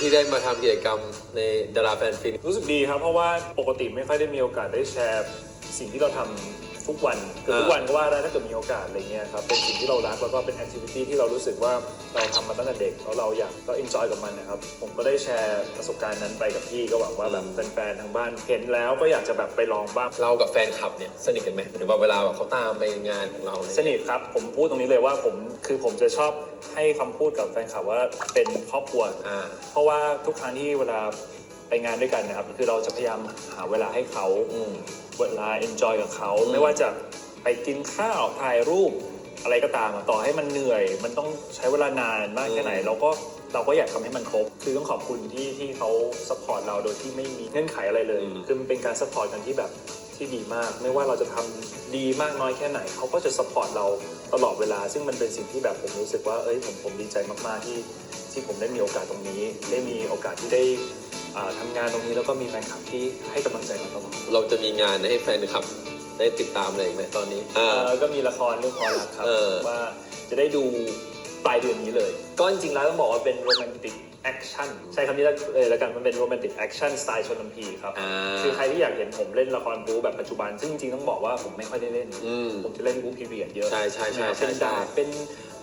ที่ได้มาทำกิจกรรมในดาราแฟนฟิน รู้สึกดีครับ เพราะว่าปกติไม่ค่อยได้มีโอกาสได้แชร์สิ่งที่เราทำ ทุกวันคือเออทุกวันก็ว่าได้ถ้าเกิดมีโอกาสอะไรเงี้ยครับเป็นสิ่งที่เรารักแล้วก็เป็นแอคทิวิตี้ที่เรารู้สึกว่าเราทำมาตั้งแต่เด็กแล้วเราอยากก็เอนจอยกับมันนะครับผมก็ได้แชร์ประสบการณ์นั้นไปกับพี่ก็หวังว่าแบบแฟนๆทางบ้านเห็นแล้วก็อยากจะแบบไปลองบ้าง เรากับแฟนคลับเนี่ยสนิทกันไหมหรือว่าเวลาแบบเขาตามไปงานของเราเนี่ย สนิทครับ ผมพูดตรงนี้เลยว่าผมคือผมจะชอบให้คำพูดกับแฟนคลับว่าเป็นครอบครัว อ่า เพราะว่าทุกครั้งที่เวลา ไปงานด้วยกันนะครับ คือเราจะพยายามหาเวลาให้เขาอืมเวลา enjoy กับเขาอืมไม่ว่าจะไปกินข้าวถ่ายรูปอะไรก็ตามอะต่อให้มันเหนื่อย มันต้องใช้เวลานานมากแค่ไหน เราก็เราก็อยากทำให้มันครบ คือต้องขอบคุณที่ที่เขาสปอร์ตเราโดยที่ไม่มีเงื่อนไขอะไรเลย คือมันเป็นการสปอร์ตกันที่แบบที่ดีมาก ไม่ว่าเราจะทำดีมากน้อยแค่ไหน เขาก็จะสปอร์ตเราตลอดเวลา ซึ่งมันเป็นสิ่งที่แบบผมรู้สึกว่า เอ้ยผมผมดีใจมากๆที่ที่ผมได้มีโอกาสตรงนี้ ได้มีโอกาสที่ได้อ่า ทำงานตรงนี้แล้วก็มีแฟนคลับที่ให้กำลังใจเราตลอดเราจะมีงานให้แฟนคลับได้ติดตามอะไรอีกไหมตอนนี้อ่าเอ่อก็มีละครเรื่องคอรักครับเออว่าจะได้ดูปลายเดือนนี้เลย ก็จริงๆแล้วต้องบอกว่าเป็นโรแมนติกแอคชั่นใช้คำนี้เลยแล้วกันมันเป็นโรแมนติกแอคชั่นสไตล์ชนนพีครับอ่าคือใครที่อยากเห็นผมเล่นละครบู๊แบบปัจจุบัน ซึ่งจริงๆต้องบอกว่าผมไม่ค่อยได้เล่นอืมผมจะเล่นบู๊พีเรียดเยอะ ใช่ใช่ใช่ใช่เป็นดาบเป็น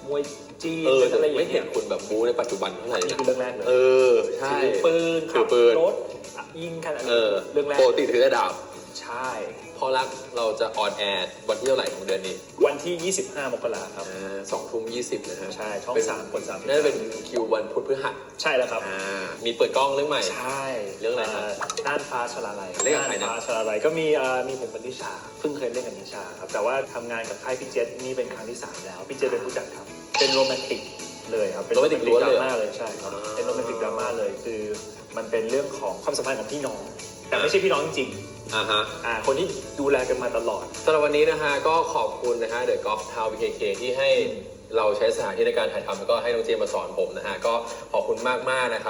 มวยจีนเออเป็นแต่อะไรอย่างไม่เงี้เห็ยนคุณแบบบู๊ในปัจจุบันเท่าไหร่นี่นะคือเรื่องแรกเลยเออ ใช่ ถือปืนถือปืนขับรถยิงกันอะไรเออเรื่องแรกปกติถือแต่ดาบ ใช่ พอรักเราจะออนแอร์วันที่เท่าไหร่ของเดือนนี้วันที่ 25 มกราครับอ่าสองทุ่มยี่สิบนะฮะใช่ ช่องเป็นสามกดสามน่าจะเป็นคิววันพุธพฤหัสใช่แล้วครับ อ่ามีเปิดกล้องเรื่องใหม่ ใช่เรื่องอะไรครับน่านฟ้าชลาลัยเล่นกับใครนะน่านฟ้าชลาลัยก็มีเอ่อมีผมกับนิชา เพิ่งเคยเล่นกับนิชาครับ แต่ว่าทำงานกับค่ายพี่เจษนี่เป็นครั้งที่สามแล้ว พี่เจษเป็นผู้จัดครับ เป็นโรแมนติก เลยครับเป็นโรแมนติกล้วนดเลยราเหรอม่าเลยใช่ครับอ่า เป็นโรแมนติกดราม่าเลยคือมันเป็นเรื่องของความสัมพันธ์ของพี่น้อง แต่ไม่ใช่พี่น้องจริงอ่าฮะๆอ่าคนที่ดูแลกันมาตลอด สำหรับวันนี้นะฮะก็ขอบคุณนะฮะเดอะกอล์ฟทาวบีเคที่ให้เราใช้สถานที่ในการถ่ายทำแล้วก็ให้น้องเจมมาสอนผมนะฮะก็ขอบคุณมากๆนะครับ